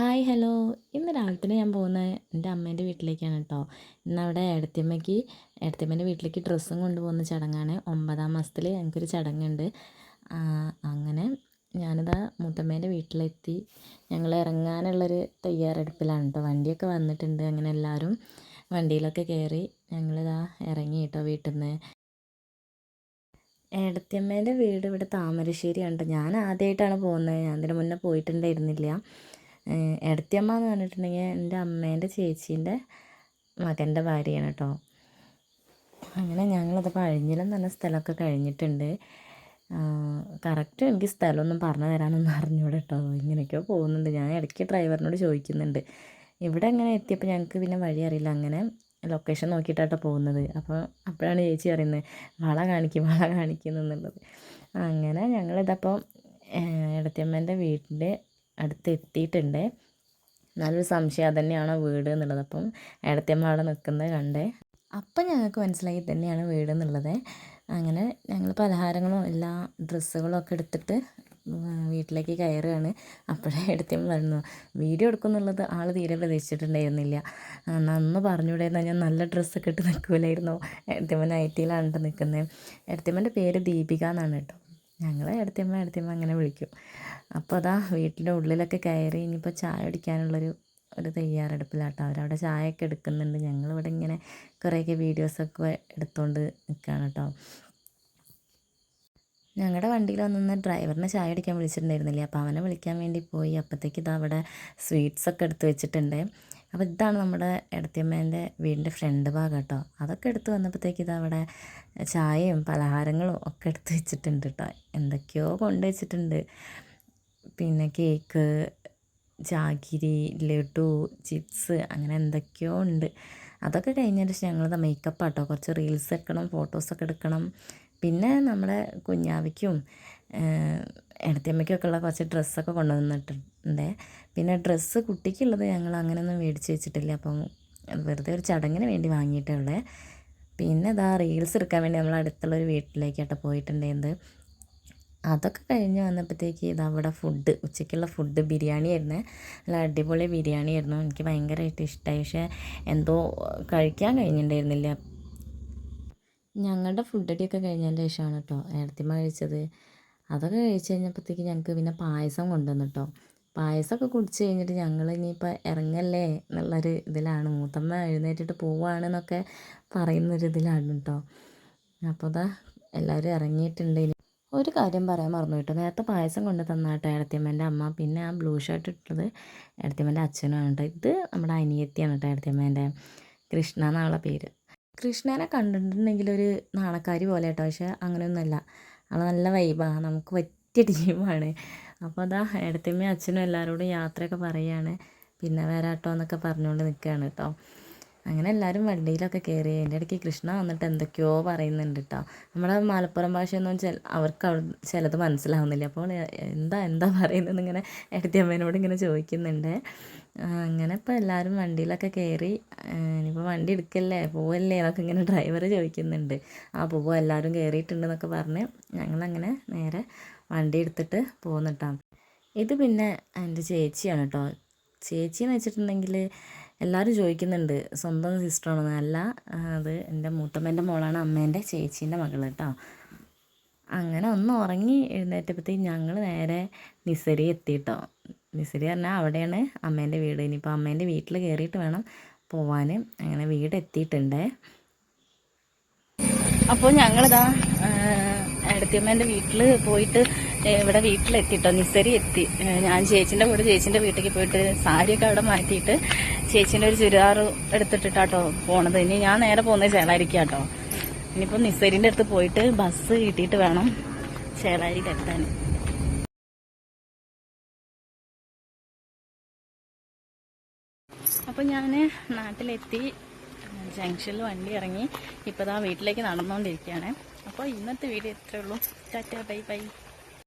Hi hello. ഇന്ന് രാവിലെ തന്നെ ഞാൻ പോകുന്നത് എന്റെ അമ്മേന്റെ വീട്ടിലേക്കാണ് കേട്ടോ. ഇന്ന് അവിടെ ഏടത്തിയമ്മയ്ക്ക് ഏടത്തിയമ്മേന്റെ വീട്ടിലേക്ക് ഡ്രസ്സും കൊണ്ടുപോകുന്ന ചടങ്ങാണ്. ഒമ്പതാം മാസത്തിൽ ഞങ്ങൾക്കൊരു ചടങ്ങുണ്ട്. അങ്ങനെ ഞാനിതാ മുത്തമ്മേന്റെ വീട്ടിലെത്തി. ഞങ്ങൾ ഇറങ്ങാനുള്ളൊരു തയ്യാറെടുപ്പിലാണ് കേട്ടോ. വണ്ടിയൊക്കെ വന്നിട്ടുണ്ട്. അങ്ങനെ എല്ലാവരും വണ്ടിയിലൊക്കെ കയറി ഞങ്ങളിതാ ഇറങ്ങി കേട്ടോ വീട്ടിൽ നിന്ന് ഏടത്തിയമ്മേന്റെ വീട് ഇവിടെ താമരശ്ശേരിയാണ് ഞാൻ ആദ്യമായിട്ടാണ് പോകുന്നത്. ഞാൻ അതിന് മുന്നേ പോയിട്ടുണ്ടായിരുന്നില്ല. എടത്തിയമ്മ എന്ന് പറഞ്ഞിട്ടുണ്ടെങ്കിൽ എന്റെ അമ്മേന്റെ ചേച്ചീന്റെ മകന്റെ ഭാര്യയാണ് കേട്ടോ. അങ്ങനെ ഞങ്ങളത് അഴിഞ്ഞിലം എന്ന് പറഞ്ഞ സ്ഥലമൊക്കെ കഴിഞ്ഞിട്ടുണ്ട്. കറക്റ്റ് എനിക്ക് സ്ഥലമൊന്നും പറഞ്ഞു തരാനൊന്നും അറിഞ്ഞൂടെ കേട്ടോ. ഇങ്ങനെയൊക്കെയോ പോകുന്നുണ്ട്. ഞാൻ ഇടയ്ക്ക് ഡ്രൈവറിനോട് ചോദിക്കുന്നുണ്ട്. ഇവിടെ അങ്ങനെ എത്തിയപ്പോൾ ഞങ്ങൾക്ക് പിന്നെ വഴി അറിയില്ല. അങ്ങനെ ലൊക്കേഷൻ നോക്കിയിട്ടാട്ടോ പോകുന്നത്. അപ്പോൾ അപ്പോഴാണ് ചേച്ചി പറയുന്നത് വള കാണിക്കും വള കാണിക്കുന്നുള്ളത് അങ്ങനെ ഞങ്ങളിതപ്പോൾ ഇടത്തിയമ്മേന്റെ വീട്ടിന്റെ അടുത്ത് എത്തിയിട്ടുണ്ട് നല്ലൊരു സംശയം തന്നെയാണോ വീട് എന്നുള്ളത്. അപ്പം ഇടത്തിയമ്മ അവിടെ നിൽക്കുന്നത് കണ്ടേ. അപ്പം ഞങ്ങൾക്ക് മനസ്സിലായി തന്നെയാണ് വീട് എന്നുള്ളത്. അങ്ങനെ ഞങ്ങൾ പലഹാരങ്ങളും എല്ലാ ഡ്രസ്സുകളും ഒക്കെ എടുത്തിട്ട് വീട്ടിലേക്ക് കയറുകയാണ്. അപ്പോഴേ എടുത്തമ്മ പറഞ്ഞു വീഡിയോ എടുക്കുന്നുള്ളത് ആൾ തീരെ പ്രതീക്ഷിച്ചിട്ടുണ്ടായിരുന്നില്ല. നന്ന് പറഞ്ഞുകൂടായിരുന്നു ഞാൻ നല്ല ഡ്രസ്സൊക്കെ ഇട്ട് നിൽക്കില്ലായിരുന്നു എടുത്തമ്മ നൈറ്റിയിലാണ് നിൽക്കുന്നത്. എടുത്തമ്മന്റെ പേര് ദീപിക എന്നാണ് കേട്ടോ. ഞങ്ങൾ എടുത്തമ്മ എടുത്തമ്മ അങ്ങനെ വിളിക്കും. അപ്പോൾ അതാ വീട്ടിന്റെ ഉള്ളിലൊക്കെ കയറി ഇനിയിപ്പോൾ ചായ അടിക്കാനുള്ളൊരു ഒരു തയ്യാറെടുപ്പിലാട്ടോ. അവരവിടെ ചായയൊക്കെ എടുക്കുന്നുണ്ട്. ഞങ്ങളിവിടെ ഇങ്ങനെ കുറേയൊക്കെ വീഡിയോസൊക്കെ എടുത്തുകൊണ്ട് നിൽക്കുകയാണ് കേട്ടോ ഞങ്ങളുടെ വണ്ടിയിൽ വന്നിരുന്ന ഡ്രൈവറിനെ ചായ അടിക്കാൻ വിളിച്ചിട്ടുണ്ടായിരുന്നില്ലേ? അപ്പോൾ അവനെ വിളിക്കാൻ വേണ്ടി പോയി. അപ്പോഴത്തേക്ക് ഇതാ അവിടെ സ്വീറ്റ്സൊക്കെ എടുത്ത് വെച്ചിട്ടുണ്ട്. അപ്പോൾ ഇതാണ് നമ്മുടെ ഇടത്തിയമ്മേന്റെ വീടിന്റെ ഫ്രണ്ട് ഭാഗം കേട്ടോ. അതൊക്കെ എടുത്ത് വന്നപ്പോഴത്തേക്ക് ഇതവിടെ ചായയും പലഹാരങ്ങളും ഒക്കെ എടുത്ത് വെച്ചിട്ടുണ്ട് കേട്ടോ. എന്തൊക്കെയോ കൊണ്ട് വെച്ചിട്ടുണ്ട്. പിന്നെ കേക്ക് ജാഗിരി ലഡു ചിപ്സ് അങ്ങനെ എന്തൊക്കെയോ ഉണ്ട്. അതൊക്കെ കഴിഞ്ഞതിന് ശേഷം ഞങ്ങൾ മേക്കപ്പ് ആട്ടോ. കുറച്ച് റീൽസ് എടുക്കണം ഫോട്ടോസൊക്കെ എടുക്കണം. പിന്നെ നമ്മുടെ കുഞ്ഞാവിക്കും ഇടത്തിയമ്മയ്ക്കൊക്കെ ഉള്ള കുറച്ച് ഡ്രസ്സൊക്കെ കൊണ്ടുവന്നിട്ടുണ്ട്. പിന്നെ ഡ്രസ്സ് കുട്ടിക്കുള്ളത് ഞങ്ങൾ അങ്ങനെയൊന്നും മേടിച്ച് വെച്ചിട്ടില്ല. അപ്പം വെറുതെ ഒരു ചടങ്ങിന് വേണ്ടി വാങ്ങിയിട്ടേ ഉള്ളേ. പിന്നെ ഇതാ റീൽസ് എടുക്കാൻ വേണ്ടി നമ്മൾ അടുത്തുള്ള ഒരു വീട്ടിലേക്കാട്ടോ പോയിട്ടുണ്ടായിരുന്നത്. അതൊക്കെ കഴിഞ്ഞ് വന്നപ്പോഴത്തേക്ക് ഇത് അവിടെ ഫുഡ് ഉച്ചയ്ക്കുള്ള ഫുഡ് ബിരിയാണി ആയിരുന്നു. നല്ല അടിപൊളി ബിരിയാണി ആയിരുന്നു. എനിക്ക് ഭയങ്കരമായിട്ട് ഇഷ്ടമായി പക്ഷേ എന്തോ കഴിക്കാൻ കഴിഞ്ഞിട്ടുണ്ടായിരുന്നില്ല. ഞങ്ങളുടെ ഫുഡ് അടിയൊക്കെ കഴിഞ്ഞതിന്റെ ശേഷമാണ് കേട്ടോ ഏടത്തിമ്മ കഴിച്ചത്. അതൊക്കെ കഴിച്ച് കഴിഞ്ഞപ്പോഴത്തേക്ക് ഞങ്ങൾക്ക് പിന്നെ പായസം കൊണ്ടുവന്നു കേട്ടോ. പായസമൊക്കെ കുടിച്ച് കഴിഞ്ഞിട്ട് ഞങ്ങൾ ഇനിയിപ്പോൾ ഇറങ്ങല്ലേ എന്നുള്ളൊരു ഇതിലാണ്. മൂത്തമ്മ എഴുന്നേറ്റിട്ട് പോവുകയാണെന്നൊക്കെ പറയുന്നൊരു ഇതിലാണ് കേട്ടോ. അപ്പോൾ അതാ എല്ലാവരും ഇറങ്ങിയിട്ടുണ്ട് ഇനി. ഒരു കാര്യം പറയാൻ മറന്നു കേട്ടോ. നേരത്തെ പായസം കൊണ്ട് തന്ന കേട്ടോ എടത്തിയമ്മേന്റെ അമ്മ. പിന്നെ ആ ബ്ലൂ ഷർട്ട് ഇട്ടത് എടത്തിയമ്മേന്റെ അച്ഛനും കേട്ടോ. ഇത് നമ്മുടെ അനിയത്തിയാണ് കേട്ടോ എടത്തിയമ്മേന്റെ കൃഷ്ണ എന്നുള്ള പേര്. കൃഷ്ണനെ കണ്ടിട്ടുണ്ടെങ്കിൽ ഒരു നാണക്കാരി പോലെ കേട്ടോ. പക്ഷേ അങ്ങനെയൊന്നുമല്ല. ആൾ നല്ല വൈബാണ് നമുക്ക് പറ്റിയ ടീമാണ് അപ്പോൾ അതാ ഏടത്തിയമ്മയും അച്ഛനും എല്ലാവരോടും യാത്രയൊക്കെ പറയുകയാണ് പിന്നെ വരാട്ടോ എന്നൊക്കെ പറഞ്ഞുകൊണ്ട് നിൽക്കുകയാണ് കേട്ടോ അങ്ങനെ എല്ലാവരും വണ്ടിയിലൊക്കെ കയറി എന്റെ ഇടയ്ക്ക് കൃഷ്ണ വന്നിട്ട് എന്തൊക്കെയോ പറയുന്നുണ്ട് കേട്ടോ നമ്മുടെ മലപ്പുറം ഭാഷയൊന്നും ചില അവർക്ക് അവിടെ ചിലത് മനസ്സിലാവുന്നില്ല. അപ്പോൾ എന്താ എന്താ പറയുന്നത് ഇങ്ങനെ അമ്മേനോട് ഇങ്ങനെ ചോദിക്കുന്നുണ്ട്. അങ്ങനെ ഇപ്പോൾ എല്ലാവരും വണ്ടിയിലൊക്കെ കയറി ഇനിയിപ്പോൾ വണ്ടി എടുക്കല്ലേ പോവല്ലേ എന്നൊക്കെ ഇങ്ങനെ ഡ്രൈവർ ചോദിക്കുന്നുണ്ട്. ആ പോവോ എല്ലാവരും കയറിയിട്ടുണ്ടെന്നൊക്കെ പറഞ്ഞ് ഞങ്ങളങ്ങനെ നേരെ വണ്ടി എടുത്തിട്ട് പോകുന്നിട്ടാണ് ഇത് പിന്നെ എന്റെ ചേച്ചിയാണ് കേട്ടോ ചേച്ചി എന്ന് വെച്ചിട്ടുണ്ടെങ്കിൽ എല്ലാവരും ചോദിക്കുന്നുണ്ട് സ്വന്തം സിസ്റ്ററാണെന്ന് അല്ല അത് എന്റെ മൂത്തമ്മേന്റെ മോളാണ് അമ്മേന്റെ ചേച്ചീന്റെ മകൾ കേട്ടോ അങ്ങനെ ഒന്ന് ഉറങ്ങി എഴുന്നേറ്റപ്പോഴത്തേക്ക് ഞങ്ങൾ നേരെ നിസരി എത്തി കേട്ടോ നിസരി പറഞ്ഞാൽ അവിടെയാണ് അമ്മേന്റെ വീട്. ഇനിയിപ്പോൾ അമ്മേന്റെ വീട്ടിൽ കയറിയിട്ട് വേണം പോവാൻ അങ്ങനെ വീട് എത്തിയിട്ടുണ്ട്. അപ്പോൾ ഞങ്ങളിതാ അടുത്തമ്മേന്റെ വീട്ടിൽ പോയിട്ട് ഇവിടെ വീട്ടിലെത്തിട്ടോ. നിസരി എത്തി. ഞാൻ ചേച്ചിന്റെ കൂടെ ചേച്ചിന്റെ വീട്ടിലേക്ക് പോയിട്ട് സാരിയൊക്കെ അവിടെ മാറ്റിയിട്ട് ചേച്ചിന്റെ ഒരു ചുരിദാർ എടുത്തിട്ടിട്ടാട്ടോ പോണത്. ഇനി ഞാൻ നേരെ പോകുന്നത് ചേളാരിക്കാട്ടോ. ഇനിയിപ്പോൾ നിസേരിന്റെ അടുത്ത് പോയിട്ട് ബസ് കിട്ടിയിട്ട് വേണം ചേളാരിക്ക് എത്താൻ അപ്പോൾ ഞാൻ നാട്ടിലെത്തി ജംഗ്ഷനിൽ വണ്ടി ഇറങ്ങി. ഇപ്പോൾ ദാ വീട്ടിലേക്ക് നടന്നുകൊണ്ടിരിക്കുകയാണ് അപ്പോൾ ഇന്നത്തെ വീഡിയോ ഇത്രയേ ഉള്ളൂ. Tata bye bye.